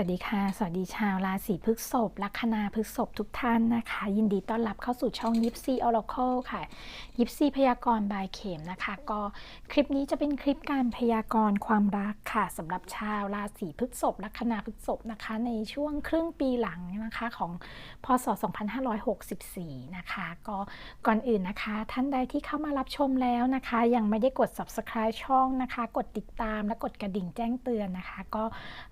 วัสดีค่ะ สวัสดีชาวราศีพฤษภลัคนาพฤษภทุกท่านนะคะ ยินดีต้อนรับเข้าสู่ช่องยิปซีออร์เคิลค่ะยิปซีพยากรณ์บายเข็มนะคะ ก็คลิปนี้จะเป็นคลิปการพยากรณ์ความรักค่ะสำหรับชาวราศีพฤษภลัคนาพฤษภนะคะ ในช่วงครึ่งปีหลังนะคะของพศ 2564 นะคะ ก็ก่อนอื่นนะคะ ท่านใดที่เข้ามารับชมแล้วนะคะ ยังไม่ได้กด subscribe ช่องนะคะ กดติดตามและกดกระดิ่งแจ้งเตือนนะคะ ก็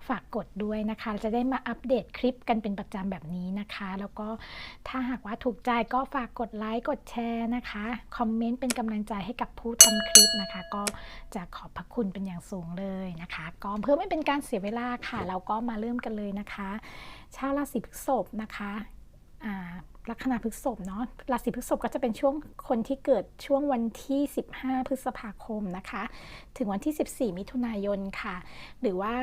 ฝากกดด้วยนะคะจะได้มาอัปเดตคลิปกันเป็นประจำแบบนี้นะคะ แล้วก็ถ้าหากว่าถูกใจก็ฝากกดไลค์กดแชร์นะคะ คอมเมนต์เป็นกำลังใจให้กับผู้ทำคลิปนะคะ ก็จะขอบพระคุณเป็นอย่างสูงเลยนะคะ ก็เพื่อไม่เป็นการเสียเวลาค่ะ เราก็มาเริ่มกันเลยนะคะ ชาวราศีพฤษภนะคะอ่า ลัคนาพฤษภเนาะราศีพฤษภก็จะเป็นช่วงคนที่เกิดช่วงวันที่ 15 พฤษภาคมนะคะ ถึงวันที่ 14 มิถุนายนค่ะ หรือว่า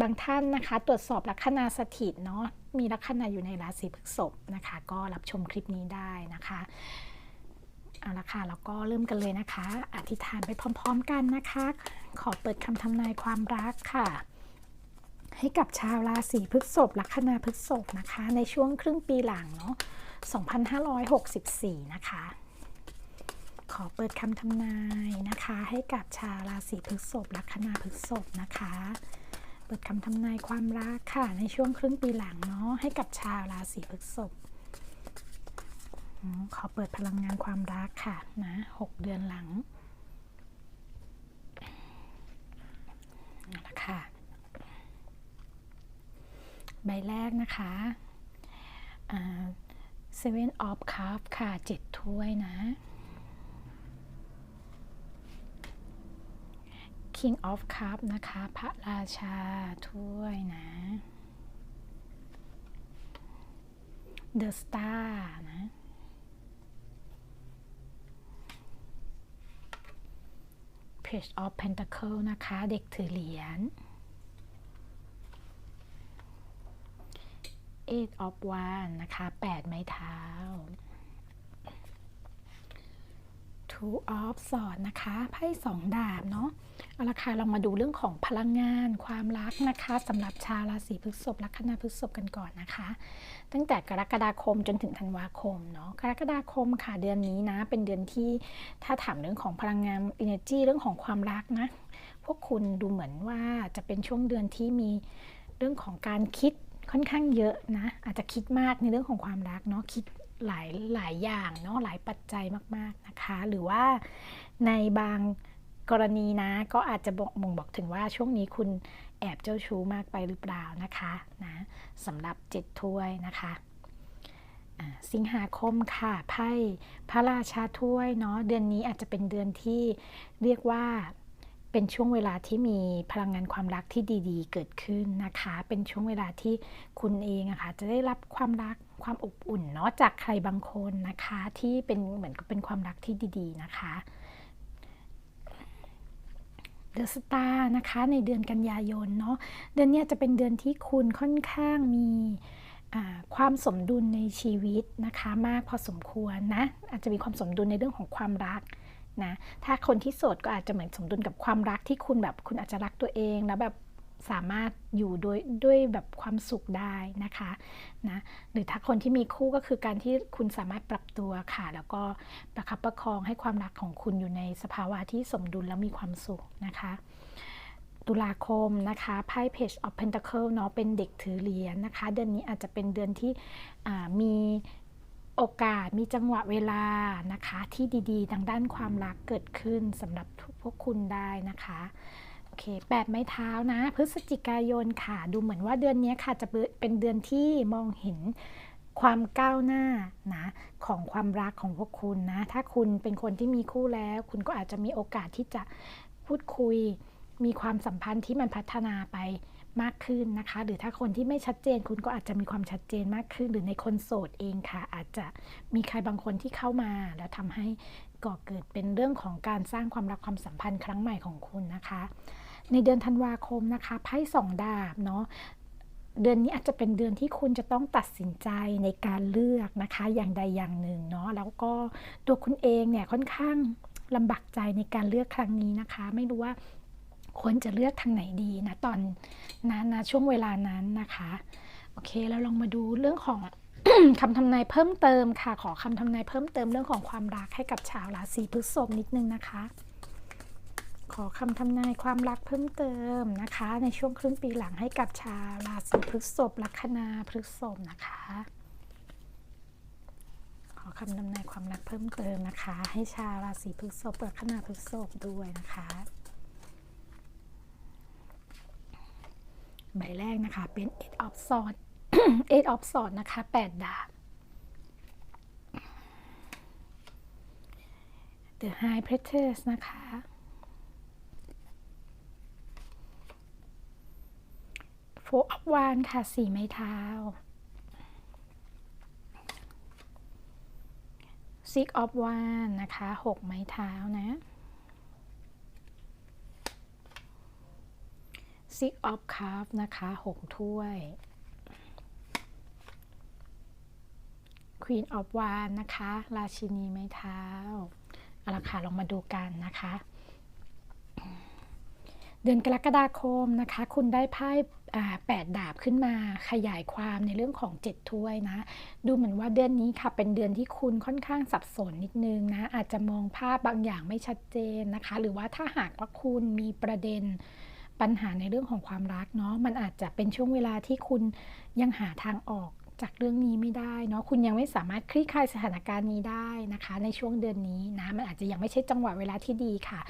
บางท่านนะคะ ตรวจสอบลัคนาสถิตเนาะมีลัคนาอยู่ในราศีพฤษภนะคะ ก็รับชมคลิปนี้ได้นะคะเอาละค่ะแล้วก็เริ่มกันเลยนะคะ อธิษฐานไปพร้อม ๆ กันนะคะ ขอเปิดคำทำนายความรักค่ะให้กับชาวราศีพฤษภลัคนาพฤษภนะคะ ในช่วงครึ่งปีหลังเนาะ 2564 นะคะ ขอเปิดคำทำนายนะคะ ให้กับชาวราศีพฤษภลัคนาพฤษภนะคะ เปิดคำทำนายความรักค่ะ ในช่วงครึ่งปีหลังเนาะให้กับชาวราศีพฤษภขอเปิดพลังงานความรักค่ะนะหกเดือนหลังเอาละค่ะใบแรกนะคะ อ่า Seven of Cup ค่ะเจ็ดถ้วยนะ King of Cup นะคะ พระราชาถ้วยนะ The Star นะ Page of Pentacle นะคะ เด็กถือเหรียญ Eight of w a n d นะคะ 8 ไม้เท้า Two of Swords นะคะไพ่สองดาบเนาะเอาละค่ะเรามาดูเรื่องของพลังงานความรักนะคะสำหรับชาวราศีพฤษภลัคนาพฤษภกันก่อนนะคะ ตั้งแต่กรกฎาคมจนถึงธันวาคมเนาะกรกฎาคมค่ะเดือนนี้นะ เป็นเดือนที่ถ้าถามเรื่องของพลังงาน energy เรื่องของความรักนะ พวกคุณดูเหมือนว่าจะเป็นช่วงเดือนที่มีเรื่องของการคิด ค่อนข้างเยอะนะ อาจจะคิดมากในเรื่องของความรักเนาะคิดหลายหลายอย่างเนาะหลายปัจจัยมากๆนะคะ หรือว่าในบางกรณีนะ ก็อาจจะบ่งบอกถึงว่าช่วงนี้คุณแอบเจ้าชู้มากไปหรือเปล่านะคะนะสำหรับเจ็ดถ้วยนะคะสิงหาคมค่ะไพ่พระราชาถ้วยเนาะเดือนนี้อาจจะเป็นเดือนที่เรียกว่า เป็นช่วงเวลาที่มีพลังงานความรักที่ดีๆ เกิดขึ้นนะคะ เป็นช่วงเวลาที่คุณเองอะคะ่ะจะได้รับความรักความอบอุ่นเนาะจากใครบางคนนะคะที่เป็นเหมือนกับเป็นความรักที่ดี ๆ นะคะเดอะสตาร์นะคะในเดือนกันยายนเนาะเดือนนี้จะเป็นเดือนที่คุณค่อนข้างมีความสมดุลในชีวิตนะคะ มากพอสมควรนะอาจจะมีความสมดุลในเรื่องของความรัก นะ ถ้าคนที่โสดก็อาจจะเหมือนสมดุลกับความรักที่คุณแบบคุณอาจจะรักตัวเองแล้วแบบสามารถอยู่ด้วยด้วยแบบความสุขได้นะคะนะหรือถ้าคนที่มีคู่ก็คือการที่คุณสามารถปรับตัวค่ะ แล้วก็ประคับประคองให้ความรักของคุณอยู่ในสภาวะที่สมดุลแล้วมีความสุขนะคะตุลาคมนะคะไพ่ Page of Pentacle เนาะเป็นเด็กถือเหรียญนะคะ เดือนนี้อาจจะเป็นเดือนที่มี โอกาสมีจังหวะเวลานะคะ ที่ดีๆ ทางด้านความรักเกิดขึ้นสำหรับพวกคุณได้นะคะโอเคแปดไม้เท้านะ พฤศจิกายนค่ะ ดูเหมือนว่าเดือนนี้ค่ะจะเป็นเดือนที่มองเห็นความก้าวหน้านะของความรักของพวกคุณนะ ถ้าคุณเป็นคนที่มีคู่แล้ว คุณก็อาจจะมีโอกาสที่จะพูดคุย มีความสัมพันธ์ที่มันพัฒนาไป มากขึ้นนะคะ หรือถ้าคนที่ไม่ชัดเจนคุณก็อาจจะมีความชัดเจนมากขึ้น หรือในคนโสดเองค่ะ อาจจะมีใครบางคนที่เข้ามา แล้วทำให้ก่อเกิดเป็นเรื่องของการสร้างความรักความสัมพันธ์ครั้งใหม่ของคุณนะคะ ในเดือนธันวาคมนะคะไพ่สองดาบเนาะเดือนนี้อาจจะเป็นเดือนที่คุณจะต้องตัดสินใจในการเลือกนะคะอย่างใดอย่างหนึ่งเนาะแล้วก็ตัวคุณเองเนี่ยค่อนข้างลำบากใจในการเลือกครั้งนี้นะคะ ไม่รู้ว่า ควรจะเลือกทางไหนดีนะตอนนั้นนะช่วงเวลานั้นนะคะ โอเคแล้วลองมาดูเรื่องของคำทำนายเพิ่มเติมค่ะ ขอคำทำนายเพิ่มเติมเรื่องของความรักให้กับชาวราศีพฤษภนิดนึงนะคะ ขอคำทำนายความรักเพิ่มเติมนะคะ ในช่วงครึ่งปีหลังให้กับชาวราศีพฤษภลัคนาพฤษภนะคะ ขอคำทำนายความรักเพิ่มเติมนะคะ ให้ชาวราศีพฤษภลัคนาพฤษภด้วยนะคะ ใบแรกนะคะ เป็น eight of swords eight of swords นะคะแปดดาบ the high priestess นะคะ four of wands ค่ะสี่ไม้เท้า six of wands นะคะหกไม้เท้านะ six of cups นะคะหกถ้วย queen of wands นะคะ ราชินีไม้เท้าเอาละค่ะลองมาดูกันนะคะ เดือนกรกฎาคมนะคะ คุณได้ไพ่แปดดาบขึ้นมาขยายความในเรื่องของเจ็ดถ้วยนะ ดูเหมือนว่าเดือนนี้ค่ะ เป็นเดือนที่คุณค่อนข้างสับสนนิดนึงนะ อาจจะมองภาพบางอย่างไม่ชัดเจนนะคะ หรือว่าถ้าหากว่าคุณมีประเด็น ปัญหาในเรื่องของความรักเนาะมันอาจจะเป็นช่วงเวลาที่คุณยังหาทางออกจากเรื่องนี้ไม่ได้เนาะคุณยังไม่สามารถคลี่คลายสถานการณ์นี้ได้นะคะ ในช่วงเดือนนี้นะมันอาจจะยังไม่ใช่จังหวะเวลาที่ดีค่ะ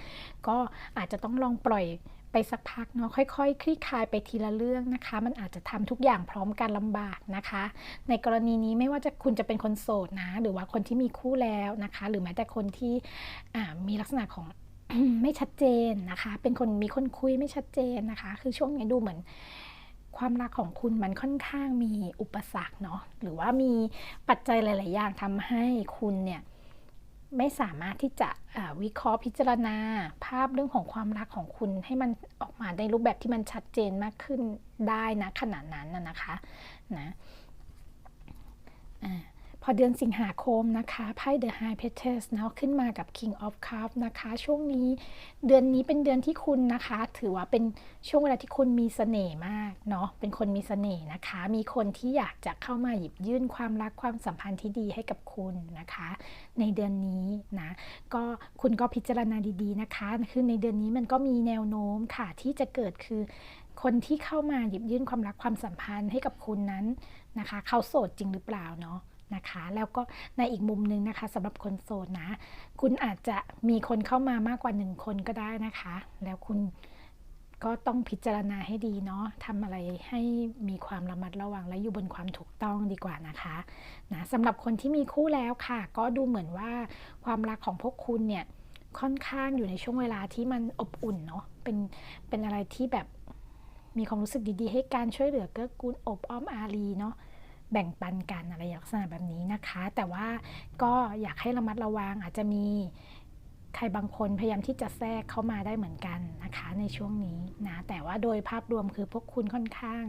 ก็อาจจะต้องลองปล่อยไปสักพักเนาะค่อยๆคคลี่คลายไปทีละเรื่องนะคะ มันอาจจะทำทุกอย่างพร้อมกันลำบากนะคะ ในกรณีนี้ไม่ว่าจะคุณจะเป็นคนโสดนะ หรือว่าคนที่มีคู่แล้วนะคะ หรือแม้แต่คนที่มีลักษณะของ ไม่ชัดเจนนะคะ เป็นคนมีคนคุยไม่ชัดเจนนะคะ คือช่วงนี้ดูเหมือนความรักของคุณมันค่อนข้างมีอุปสรรคเนาะ หรือว่ามีปัจจัยหลาย ๆ อย่างทำให้คุณเนี่ยไม่สามารถที่จะวิเคราะห์พิจารณา ภาพเรื่องของความรักของคุณให้มันออกมาในรูปแบบที่มันชัดเจนมากขึ้นได้นะขนาดนั้นนะนะคะนะ พอเดือนสิงหาคมนะคะไพ่ The High p e t e s เนาะขึ้นมากับ King of Cups นะคะ ช่วงนี้เดือนนี้เป็นเดือนที่คุณนะคะ ถือว่าเป็นช่วงเวลาที่คุณมีเสน่ห์มากเนาะเป็นคนมีเสน่ห์นะคะ มีคนที่อยากจะเข้ามาหยิบยื่นความรักความสัมพันธ์ที่ดีให้กับคุณนะคะ ในเดือนนี้นะก็คุณก็พิจารณาดีๆนะคะ คือในเดือนนี้มันก็มีแนวโน้มค่ะที่จะเกิดคือคนที่เข้ามาหยิบยื่นความรักความสัมพันธ์ให้กับคุณนั้นนะคะ เขาโสดจริงหรือเปล่าเนาะ นะคะ แล้วก็ในอีกมุมหนึ่งนะคะสำหรับคนโสดนะ คุณอาจจะมีคนเข้ามามากกว่าหนึ่งคนก็ได้นะคะ แล้วคุณก็ต้องพิจารณาให้ดีเนาะทำอะไรให้มีความระมัดระวังและอยู่บนความถูกต้องดีกว่านะคะนะสำหรับคนที่มีคู่แล้วค่ะ ก็ดูเหมือนว่าความรักของพวกคุณเนี่ยค่อนข้างอยู่ในช่วงเวลาที่มันอบอุ่นเนาะเป็นเป็นอะไรที่แบบมีความรู้สึกดีๆ ให้การช่วยเหลือเกื้อกูลอบอ้อมอารีเนาะ แบ่งปันกันอะไรลักษณะแบบนี้นะคะ แต่ว่าก็อยากให้ระมัดระวังอาจจะมีใครบางคนพยายามที่จะแทรกเข้ามาได้เหมือนกันนะคะในช่วงนี้นะแต่ว่าโดยภาพรวมคือพวกคุณค่อนข้าง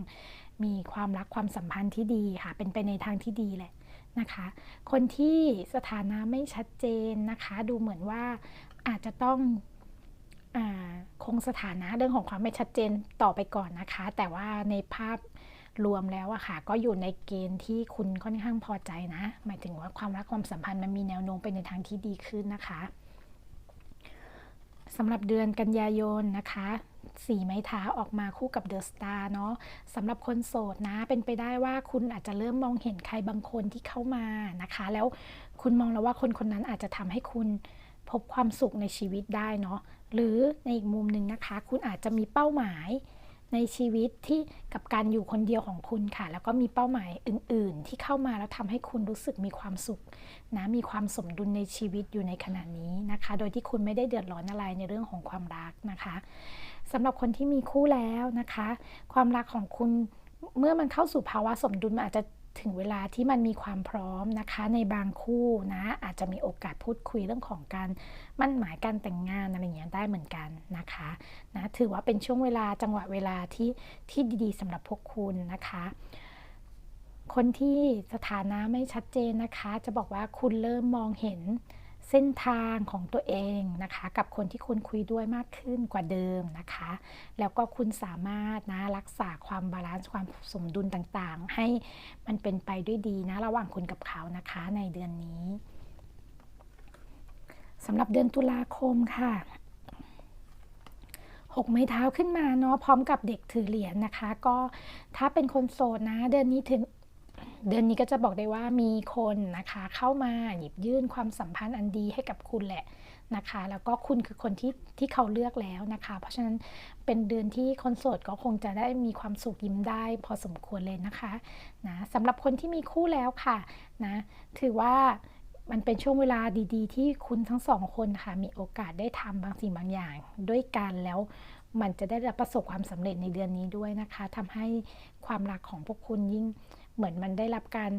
มีความรักความสัมพันธ์ที่ดีค่ะ เป็นไปในทางที่ดีแหละนะคะ คนที่สถานะไม่ชัดเจนนะคะ ดูเหมือนว่าอาจจะต้องอคงสถานะเรื่องของความไม่ชัดเจนต่อไปก่อนนะคะ แต่ว่าในภาพ รวมแล้วอะค่ะ ก็อยู่ในเกณฑ์ที่คุณค่อนข้างพอใจนะ หมายถึงว่าความรักความสัมพันธ์มันมีแนวโน้มไปในทางที่ดีขึ้นนะคะสำหรับเดือนกันยายนนะคะสีไม้เท้าออกมาคู่กับเดอะสตาร์เนาะสำหรับคนโสดนะ เป็นไปได้ว่าคุณอาจจะเริ่มมองเห็นใครบางคนที่เข้ามานะคะ แล้วคุณมองแล้วว่าคนคนนั้นอาจจะทำให้คุณพบความสุขในชีวิตได้เนาะหรือในอีกมุมหนึ่งนะคะ คุณอาจจะมีเป้าหมาย ในชีวิตที่กับการอยู่คนเดียวของคุณค่ะ แล้วก็มีเป้าหมายอื่น ๆ ที่เข้ามาแล้วทำให้คุณรู้สึกมีความสุขนะมีความสมดุลในชีวิตอยู่ในขณะนี้นะคะ โดยที่คุณไม่ได้เดือดร้อนอะไรในเรื่องของความรักนะคะสำหรับคนที่มีคู่แล้วนะคะ ความรักของคุณเมื่อมันเข้าสู่ภาวะสมดุลมันอาจจะถึงเวลาที่มันมีความพร้อมนะคะในบางคู่นะอาจจะมีโอกาสพูดคุยเรื่องของการ มั่นหมายการแต่งงานอะไรอย่างเงี้ยได้เหมือนกันนะคะนะถือว่าเป็นช่วงเวลาจังหวะเวลาที่ที่ดีๆสำหรับพวกคุณนะคะคนที่สถานะไม่ชัดเจนนะคะ จะบอกว่าคุณเริ่มมองเห็นเส้นทางของตัวเองนะคะ กับคนที่คุณคุยด้วยมากขึ้นกว่าเดิมนะคะ แล้วก็คุณสามารถนะรักษาความบาลานซ์ความสมดุลต่างๆ ให้มันเป็นไปด้วยดีนะระหว่างคุณกับเขานะคะในเดือนนี้ สำหรับเดือนตุลาคมค่ะหกไม้เท้าขึ้นมาเนาะพร้อมกับเด็กถือเหรียญนะคะ ก็ถ้าเป็นคนโสดนะ เดือนนี้ถึงเดือนนี้ก็จะบอกได้ว่ามีคนนะคะ เข้ามาหยิบยื่นความสัมพันธ์อันดีให้กับคุณแหละนะคะ แล้วก็คุณคือคนที่ที่เขาเลือกแล้วนะคะ เพราะฉะนั้นเป็นเดือนที่คนโสดก็คงจะได้มีความสุขยิ้มได้ พอสมควรเลยนะคะนะสำหรับคนที่มีคู่แล้วค่ะนะถือว่า มันเป็นช่วงเวลาดีๆ ที่คุณทั้งสองคนค่ะมีโอกาสได้ทำบางสิ่งบางอย่าง ด้วยกันแล้วมันจะได้รับประสบความสำเร็จในเดือนนี้ด้วยนะคะทำให้ความรักของพวกคุณยิ่งเหมือนมันได้รับการ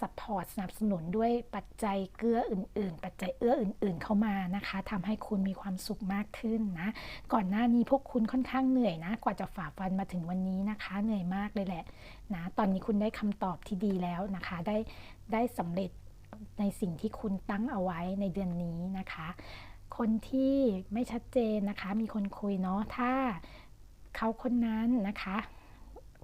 ซัพพอร์ตสนับสนุนด้วยปัจจัยเกื้ออื่น ๆ ปัจจัยเอื้ออื่น ๆ เข้ามานะคะทำให้คุณมีความสุขมากขึ้นนะ ก่อนหน้านี้พวกคุณค่อนข้างเหนื่อยนะ กว่าจะฝ่าฟันมาถึงวันนี้นะคะ เหนื่อยมากเลยแหละนะ ตอนนี้คุณได้คำตอบที่ดีแล้วนะคะ ได้ได้สำเร็จ ในสิ่งที่คุณตั้งเอาไว้ในเดือนนี้นะคะ คนที่ไม่ชัดเจนนะคะ มีคนคุยเนาะถ้าเขาคนนั้นนะคะ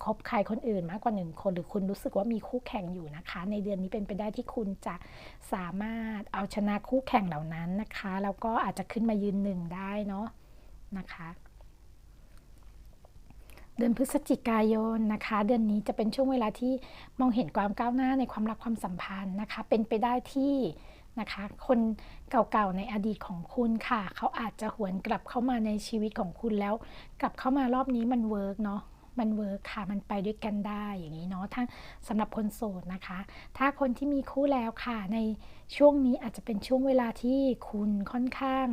คบใครคนอื่นมากกว่าหนึ่งคน หรือคุณรู้สึกว่ามีคู่แข่งอยู่นะคะ ในเดือนนี้เป็นไปได้ที่คุณจะสามารถเอาชนะคู่แข่งเหล่านั้นนะคะแล้วก็อาจจะขึ้นมายืนหนึ่งได้เนาะนะคะ เดือนพฤศจิกายนนะคะ เดือนนี้จะเป็นช่วงเวลาที่มองเห็นความก้าวหน้าในความรักความสัมพันธ์นะคะ เป็นไปได้ที่นะคะ คนเก่าๆในอดีตของคุณค่ะ เขาอาจจะหวนกลับเข้ามาในชีวิตของคุณแล้ว กลับเข้ามารอบนี้มันเวิร์กเนาะมันเวิร์กค่ะ มันไปด้วยกันได้อย่างนี้เนาะ ถ้าสำหรับคนโสดนะคะ ถ้าคนที่มีคู่แล้วค่ะ ในช่วงนี้อาจจะเป็นช่วงเวลาที่คุณค่อนข้าง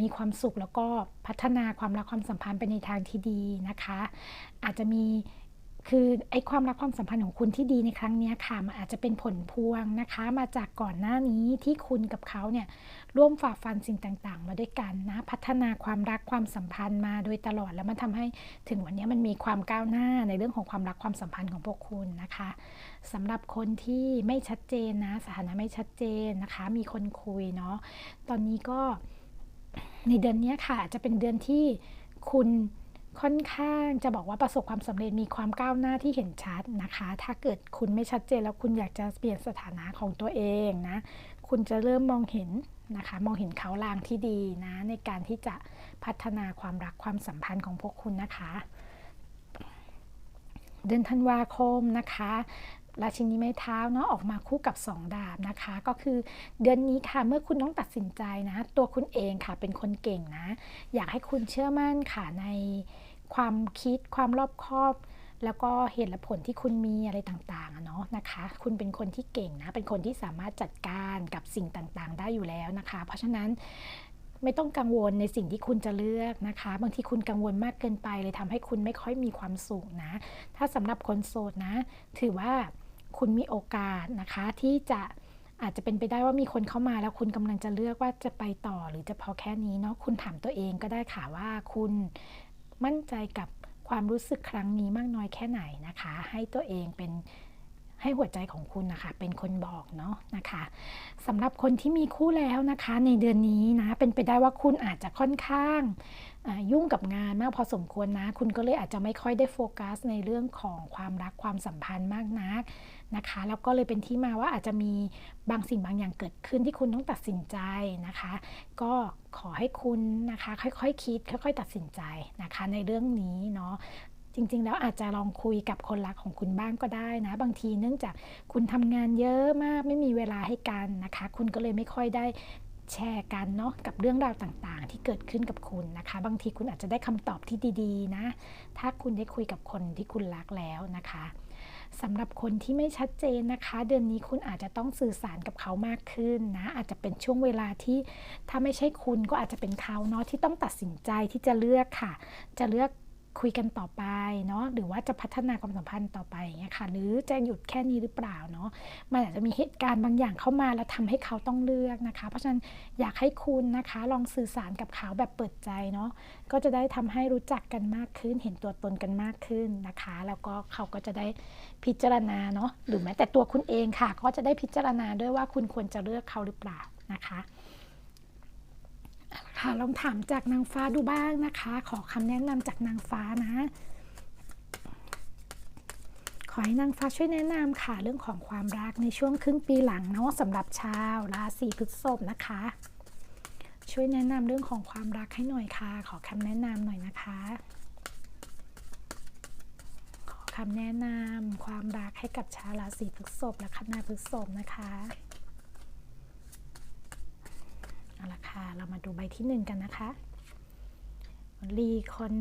มีความสุขแล้วก็พัฒนาความรักความสัมพันธ์ไปในทางที่ดีนะคะ อาจจะมีคือไอ้ความรักความสัมพันธ์ของคุณที่ดีในครั้งนี้ค่ะมันอาจจะเป็นผลพวงนะคะ มาจากก่อนหน้านี้ที่คุณกับเขาเนี่ยร่วมฝ่าฟันสิ่งต่างๆ มาด้วยกันนะพัฒนาความรักความสัมพันธ์มาโดยตลอดแล้วมันทำให้ถึงวันนี้มันมีความก้าวหน้าในเรื่องของความรักความสัมพันธ์ของพวกคุณนะคะสำหรับคนที่ไม่ชัดเจนนะสถานะไม่ชัดเจนนะคะ มีคนคุยเนาะตอนนี้ก็ ในเดือนนี้ค่ะจะเป็นเดือนที่คุณค่อนข้างจะบอกว่าประสบความสำเร็จมีความก้าวหน้าที่เห็นชัดนะคะ ถ้าเกิดคุณไม่ชัดเจนแล้วคุณอยากจะเปลี่ยนสถานะของตัวเองนะ คุณจะเริ่มมองเห็นนะคะ มองเห็นเขาลางที่ดีนะ ในการที่จะพัฒนาความรักความสัมพันธ์ของพวกคุณนะคะ เดือนธันวาคมนะคะ ราชินีไม้เท้าเนาะออกมาคู่กับ 2 ดาบนะคะ ก็คือเดือนนี้ค่ะเมื่อคุณต้องตัดสินใจนะ ตัวคุณเองค่ะเป็นคนเก่งนะ อยากให้คุณเชื่อมั่นค่ะในความคิดความรอบคอบ แล้วก็เหตุและผลที่คุณมีอะไรต่างๆเนาะนะคะ คุณเป็นคนที่เก่งนะ เป็นคนที่สามารถจัดการกับสิ่งต่างๆ ได้อยู่แล้วนะคะ เพราะฉะนั้นไม่ต้องกังวลในสิ่งที่คุณจะเลือกนะคะ บางทีคุณกังวลมากเกินไปเลยทำให้คุณไม่ค่อยมีความสุขนะ ถ้าสำหรับคนโสดนะ ถือว่า คุณมีโอกาสนะคะที่จะอาจจะเป็นไปได้ว่ามีคนเข้ามาแล้วคุณกำลังจะเลือกว่าจะไปต่อหรือจะพอแค่นี้เนาะคุณถามตัวเองก็ได้ค่ะว่าคุณมั่นใจกับความรู้สึกครั้งนี้มากน้อยแค่ไหนนะคะ ให้ตัวเองเป็น ให้หัวใจของคุณนะคะเป็นคนบอกเนาะนะคะสำหรับคนที่มีคู่แล้วนะคะในเดือนนี้นะเป็นไปได้ว่าคุณอาจจะค่อนข้างยุ่งกับงานมากพอสมควรนะ คุณก็เลยอาจจะไม่ค่อยได้โฟกัสในเรื่องของความรักความสัมพันธ์มากนักนะคะแล้วก็เลยเป็นที่มาว่าอาจจะมีบางสิ่งบางอย่างเกิดขึ้นที่คุณต้องตัดสินใจนะคะ ก็ขอให้คุณนะคะค่อยๆคคิด ค่อย ๆ ตัดสินใจนะคะในเรื่องนี้เนาะ จริง ๆ แล้วอาจจะลองคุยกับคนรักของคุณบ้างก็ได้นะ บางทีเนื่องจากคุณทำงานเยอะมากไม่มีเวลาให้กันนะคะ คุณก็เลยไม่ค่อยได้แชร์กันเนาะกับเรื่องราวต่างๆ ที่เกิดขึ้นกับคุณนะคะ บางทีคุณอาจจะได้คำตอบที่ดีๆ นะ ถ้าคุณได้คุยกับคนที่คุณรักแล้วนะคะสำหรับคนที่ไม่ชัดเจนนะคะ เดือนนี้คุณอาจจะต้องสื่อสารกับเขามากขึ้นนะ อาจจะเป็นช่วงเวลาที่ถ้าไม่ใช่คุณก็อาจจะเป็นเขาเนาะที่ต้องตัดสินใจที่จะเลือกค่ะ จะเลือก คุยกันต่อไปเนาะหรือว่าจะพัฒนาความสัมพันธ์ต่อไปเงี้ยค่ะ หรือจะหยุดแค่นี้หรือเปล่าเนาะมันอาจจะมีเหตุการณ์บางอย่างเข้ามาแล้วทำให้เขาต้องเลือกนะคะ เพราะฉะนั้นอยากให้คุณนะคะลองสื่อสารกับเขาแบบเปิดใจเนาะก็จะได้ทำให้รู้จักกันมากขึ้น เห็นตัวตนกันมากขึ้นนะคะ แล้วก็เขาก็จะได้พิจารณาเนาะหรือแม้แต่ตัวคุณเองค่ะ ก็จะได้พิจารณาด้วยว่าคุณควรจะเลือกเขาหรือเปล่านะคะ ค่ะลองถามจากนางฟ้าดูบ้างนะคะ ขอคำแนะนำจากนางฟ้านะ ขอให้นางฟ้าช่วยแนะนำค่ะเรื่องของความรักในช่วงครึ่งปีหลังเนาะสำหรับชาวราศีพฤษภนะคะ ช่วยแนะนำเรื่องของความรักให้หน่อยค่ะ ขอคำแนะนำหน่อยนะคะ ขอคำแนะนำความรักให้กับชาวราศีพฤษภและคณะพฤษภนะคะ เอาละค่ะ เรามาดูใบที่หนึ่งกันนะคะ recon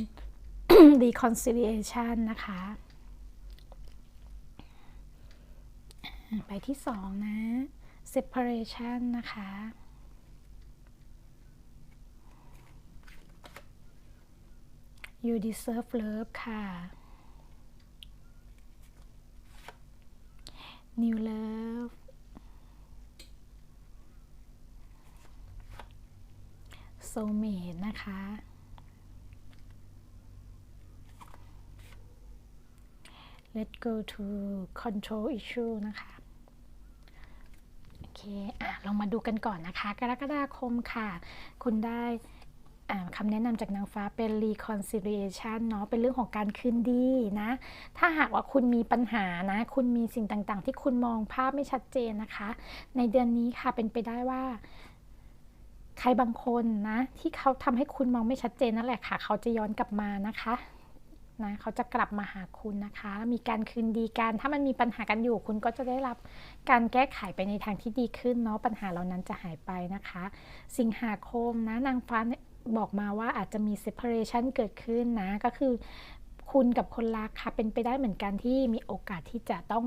reconciliation นะคะ ใบที่สองนะ separation นะคะ you deserve love ค่ะ new love soulmate นะคะ let go to control issue นะคะโอเคอะลองมาดูกันก่อนนะคะ กรกฎาคมค่ะ คุณได้คำแนะนำจากนางฟ้าเป็น reconciliation เนาะเป็นเรื่องของการคืนดีนะ ถ้าหากว่าคุณมีปัญหานะ คุณมีสิ่งต่างๆ ที่คุณมองภาพไม่ชัดเจนนะคะ ในเดือนนี้ค่ะเป็นไปได้ว่า ใครบางคนนะ ที่เขาทำให้คุณมองไม่ชัดเจนนั่นแหละค่ะ เขาจะย้อนกลับมานะคะนะเขาจะกลับมาหาคุณนะคะ มีการคืนดีกันถ้ามันมีปัญหากันอยู่ คุณก็จะได้รับการแก้ไขไปในทางที่ดีขึ้นเนาะปัญหาเหล่านั้นจะหายไปนะคะ สิงหาคมนะนางฟ้าบอกมาว่าอาจจะมี separation เกิดขึ้นนะ ก็คือคุณกับคนรักค่ะเป็นไปได้เหมือนกันที่มีโอกาสที่จะต้อง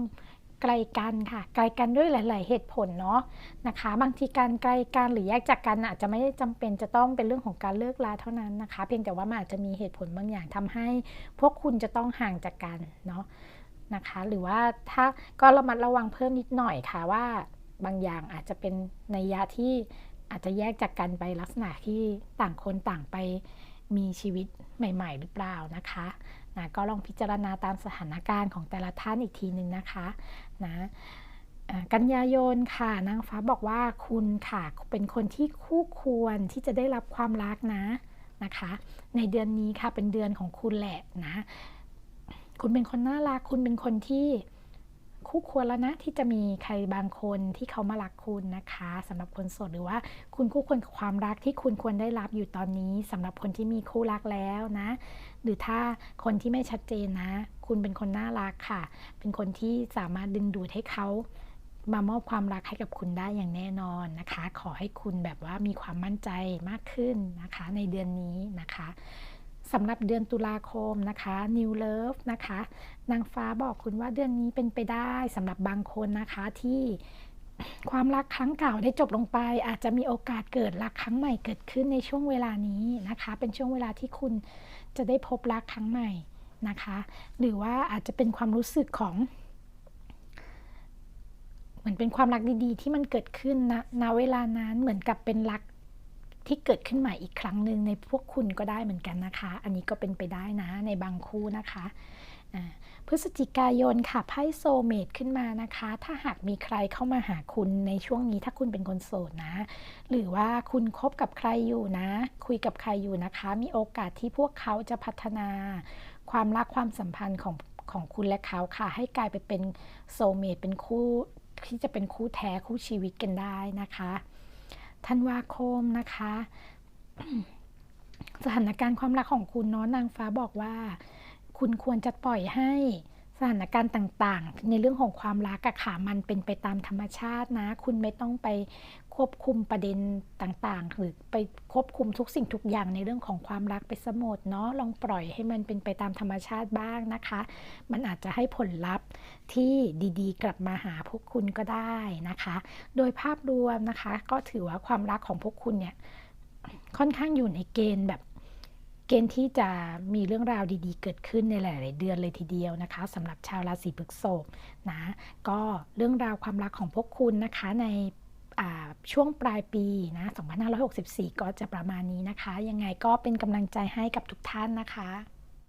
ไกลกันค่ะ ไกลกันด้วยหลาย ๆ เหตุผลเนาะนะคะ บางทีการไกลกันหรือแยกจากกันอาจจะไม่ได้จำเป็นจะต้องเป็นเรื่องของการเลิกลาเท่านั้นนะคะ เพียงแต่ว่ามันอาจจะมีเหตุผลบางอย่างทำให้ พวกคุณจะต้องห่างจากกันเนาะนะคะ หรือว่าถ้าก็ระมัดระวังเพิ่มนิดหน่อยค่ะว่าบางอย่างอาจจะเป็นในยะที่อาจจะแยกจากกันไปลักษณะที่ต่างคนต่างไป มีชีวิตใหม่ ๆ หรือเปล่านะคะนะก็ลองพิจารณาตามสถานการณ์ของแต่ละท่านอีกทีหนึ่งนะคะนะกันยายนค่ะนางฟ้าบอกว่าคุณค่ะเป็นคนที่คู่ควรที่จะได้รับความรักนะนะคะ ในเดือนนี้ค่ะเป็นเดือนของคุณแหละนะ คุณเป็นคนน่ารักคุณเป็นคนที่ คู่ควรแล้วนะที่จะมีใครบางคนที่เขามารักคุณนะคะสำหรับคนโสดหรือว่าคุณคู่ควรกับความรักที่คุณควรได้รับอยู่ตอนนี้สำหรับคนที่มีคู่รักแล้วนะ หรือถ้าคนที่ไม่ชัดเจนนะ คุณเป็นคนน่ารักค่ะ เป็นคนที่สามารถดึงดูดให้เขามามอบความรักให้กับคุณได้อย่างแน่นอนนะคะ ขอให้คุณแบบว่ามีความมั่นใจมากขึ้นนะคะ ในเดือนนี้นะคะ สำหรับเดือนตุลาคมนะคะ New Love นะคะ นางฟ้าบอกคุณว่าเดือนนี้เป็นไปได้สำหรับบางคนนะคะที่ความรักครั้งเก่าได้จบลงไป อาจจะมีโอกาสเกิดรักครั้งใหม่เกิดขึ้นในช่วงเวลานี้นะคะ เป็นช่วงเวลาที่คุณจะได้พบรักครั้งใหม่นะคะ หรือว่าอาจจะเป็นความรู้สึกของเหมือนเป็นความรักดีๆ ที่มันเกิดขึ้นนะณเวลานั้นเหมือนกับเป็นรัก ที่เกิดขึ้นใหม่อีกครั้งหนึ่งในพวกคุณก็ได้เหมือนกันนะคะ อันนี้ก็เป็นไปได้นะในบางคู่นะคะพฤศจิกายนค่ะไพ่โซเมตขึ้นมานะคะ ถ้าหากมีใครเข้ามาหาคุณในช่วงนี้ถ้าคุณเป็นคนโสดนะ หรือว่าคุณคบกับใครอยู่นะ คุยกับใครอยู่นะคะ มีโอกาสที่พวกเขาจะพัฒนา ความรักความสัมพันธ์ของของคุณและเขาค่ะ ให้กลายไปเป็นโซเมตเป็นคู่ที่จะเป็นคู่แท้คู่ชีวิตกันได้นะคะ ธันวาคมนะคะ สถานการณ์ความรักของคุณเนาะนางฟ้าบอกว่า คุณควรจะปล่อยให้ ถานการณ์ต่างๆ ในเรื่องของความรักอะค่ะมันเป็นไปตามธรรมชาตินะ คุณไม่ต้องไปควบคุมประเด็นต่างๆ หรือไปควบคุมทุกสิ่งทุกอย่างในเรื่องของความรักไปสมดเนาะลองปล่อยให้มันเป็นไปตามธรรมชาติบ้างนะคะ มันอาจจะให้ผลลัพธ์ที่ดีๆ กลับมาหาพวกคุณก็ได้นะคะ โดยภาพรวมนะคะ ก็ถือว่าความรักของพวกคุณเนี่ยค่อนข้างอยู่ในเกณฑ์แบบ เกณฑ์ที่จะมีเรื่องราวดีๆ เกิดขึ้นในหลาย ๆ เดือนเลยทีเดียวนะคะสำหรับชาวราศีพฤษภนะก็เรื่องราวความรักของพวกคุณนะคะในช่วงปลายปีนะ2564 ก็จะประมาณนี้นะคะ ยังไงก็เป็นกำลังใจให้กับทุกท่านนะคะ